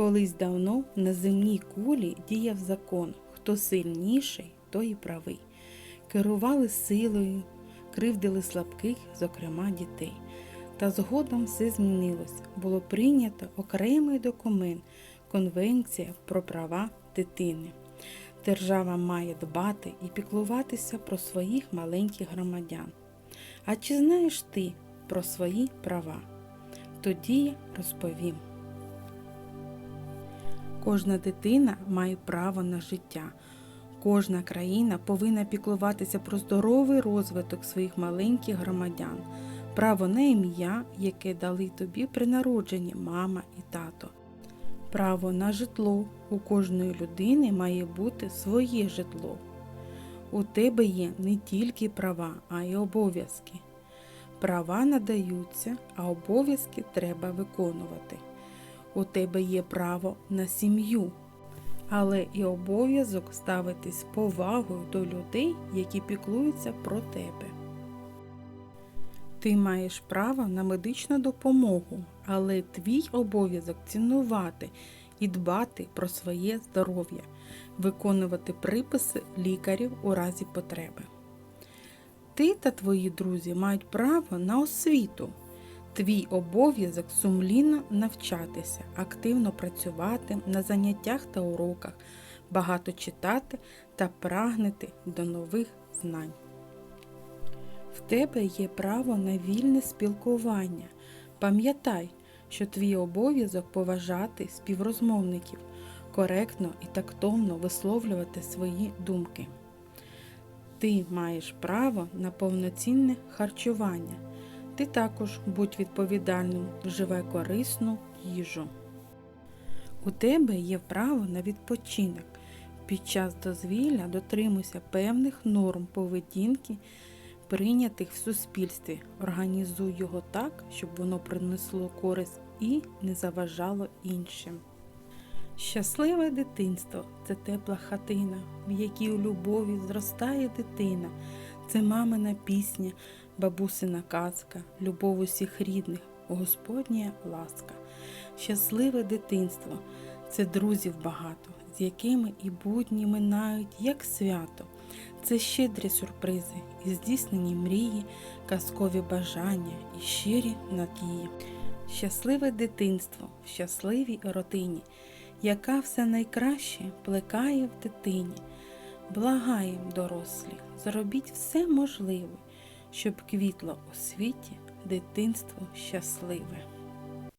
Колись давно на земній кулі діяв закон, хто сильніший, той і правий. Керували силою, кривдили слабких, зокрема дітей. Та згодом все змінилось. Було прийнято окремий документ Конвенція про права дитини. Держава має дбати і піклуватися про своїх маленьких громадян. А чи знаєш ти про свої права? Тоді розповім. Кожна дитина має право на життя. Кожна країна повинна піклуватися про здоровий розвиток своїх маленьких громадян, право на ім'я, яке дали тобі при народженні мама і тато. Право на житло. У кожної людини має бути своє житло. У тебе є не тільки права, а й обов'язки. Права надаються, а обов'язки треба виконувати. У тебе є право на сім'ю, але і обов'язок ставитись повагою до людей, які піклуються про тебе. Ти маєш право на медичну допомогу, але твій обов'язок цінувати і дбати про своє здоров'я, виконувати приписи лікарів у разі потреби. Ти та твої друзі мають право на освіту. Твій обов'язок сумлінно навчатися, активно працювати на заняттях та уроках, багато читати та прагнути до нових знань. В тебе є право на вільне спілкування. Пам'ятай, що твій обов'язок поважати співрозмовників, коректно і тактовно висловлювати свої думки. Ти маєш право на повноцінне харчування. Ти також будь відповідальним, вживай корисну їжу. У тебе є право на відпочинок. Під час дозвілля дотримуйся певних норм поведінки, прийнятих в суспільстві. Організуй його так, щоб воно принесло користь і не заважало іншим. Щасливе дитинство це тепла хатина, в якій у любові зростає дитина. Це мамина пісня, бабусина казка, любов усіх рідних, Господня ласка. Щасливе дитинство це друзів багато, з якими і будні минають як свято. Це щедрі сюрпризи і здійснені мрії, казкові бажання і щирі надії. Щасливе дитинство в щасливій родині, яка все найкраще плекає в дитині. Благаєм, дорослі, зробіть все можливе, щоб квітло у світі дитинство щасливе.